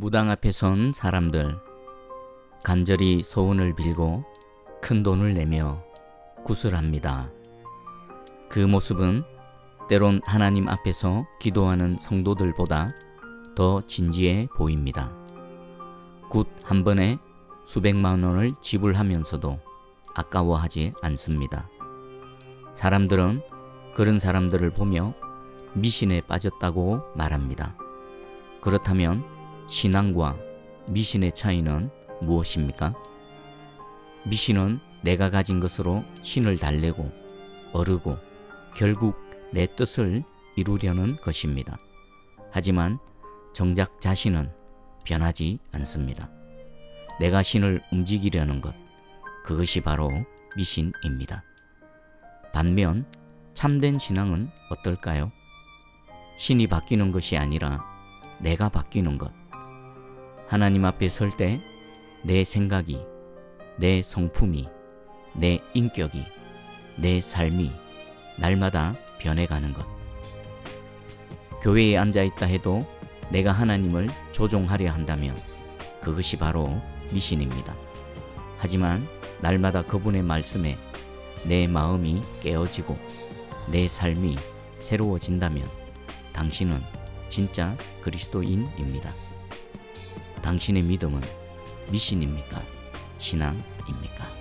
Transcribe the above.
무당 앞에 선 사람들 간절히 소원을 빌고 큰 돈을 내며 구슬합니다. 그 모습은 때론 하나님 앞에서 기도하는 성도들보다 더 진지해 보입니다. 굿 한 번에 수백만 원을 지불하면서도 아까워하지 않습니다. 사람들은 그런 사람들을 보며 미신에 빠졌다고 말합니다. 그렇다면 신앙과 미신의 차이는 무엇입니까? 미신은 내가 가진 것으로 신을 달래고 어르고 결국 내 뜻을 이루려는 것입니다. 하지만 정작 자신은 변하지 않습니다. 내가 신을 움직이려는 것, 그것이 바로 미신입니다. 반면 참된 신앙은 어떨까요? 신이 바뀌는 것이 아니라 내가 바뀌는 것. 하나님 앞에 설 때 내 생각이, 내 성품이, 내 인격이, 내 삶이 날마다 변해가는 것. 교회에 앉아 있다 해도 내가 하나님을 조종하려 한다면 그것이 바로 미신입니다. 하지만 날마다 그분의 말씀에 내 마음이 깨어지고 내 삶이 새로워진다면 당신은 진짜 그리스도인입니다. 당신의 믿음은 미신입니까? 신앙입니까?